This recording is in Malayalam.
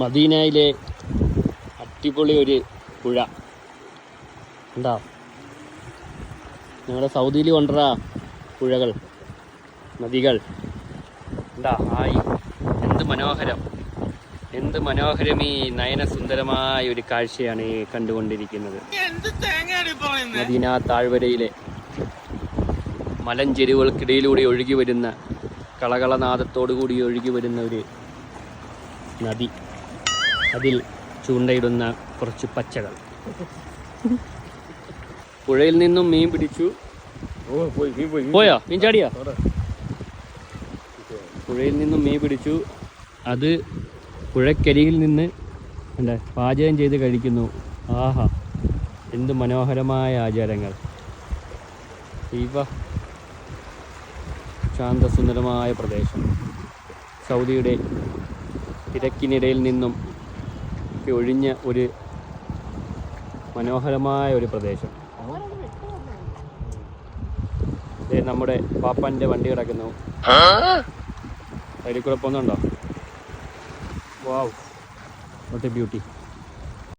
മദീനയിലെ അടിപൊളി ഒരു പുഴ. എന്താ ഞങ്ങളുടെ സൗദിയിൽ കൊണ്ടുവ പുഴകൾ നദികൾ. എന്താ ഹായ്. എന്ത് മനോഹരം. എന്ത് മനോഹരം ഈ നയനസുന്ദരമായ ഒരു കാഴ്ചയാണ് ഈ കണ്ടുകൊണ്ടിരിക്കുന്നത്. മദീന താഴ്വരയിലെ മലഞ്ചെരുവുകൾക്കിടയിലൂടെ ഒഴുകി വരുന്ന കളകളനാദത്തോടു കൂടി ഒഴുകി വരുന്ന ഒരു നദി. അതിൽ ചൂണ്ടയിടുന്ന കുറച്ച് പച്ചകൾ. പുഴയിൽ നിന്നും മീൻ പിടിച്ചു. പോയോ? മീൻ ചാടിയോ? പുഴയിൽ നിന്നും മീൻ പിടിച്ചു. അത് പുഴക്കരിയിൽ നിന്ന് എന്താ പാചകം ചെയ്ത് കഴിക്കുന്നു. ആഹാ എന്ത് മനോഹരമായ ആചാരങ്ങൾ. ഇവ ശാന്തസുന്ദരമായ പ്രദേശം. സൗദിയുടെ തിരക്കിനിടയിൽ നിന്നും ഒക്കെ ഒഴിഞ്ഞ ഒരു മനോഹരമായ ഒരു പ്രദേശം. നമ്മുടെ പാപ്പാന്റെ വണ്ടി കിടക്കുന്നു. അതിൽ കുഴപ്പമൊന്നുണ്ടോ വാവ് വാട്ട് എ ബ്യൂട്ടി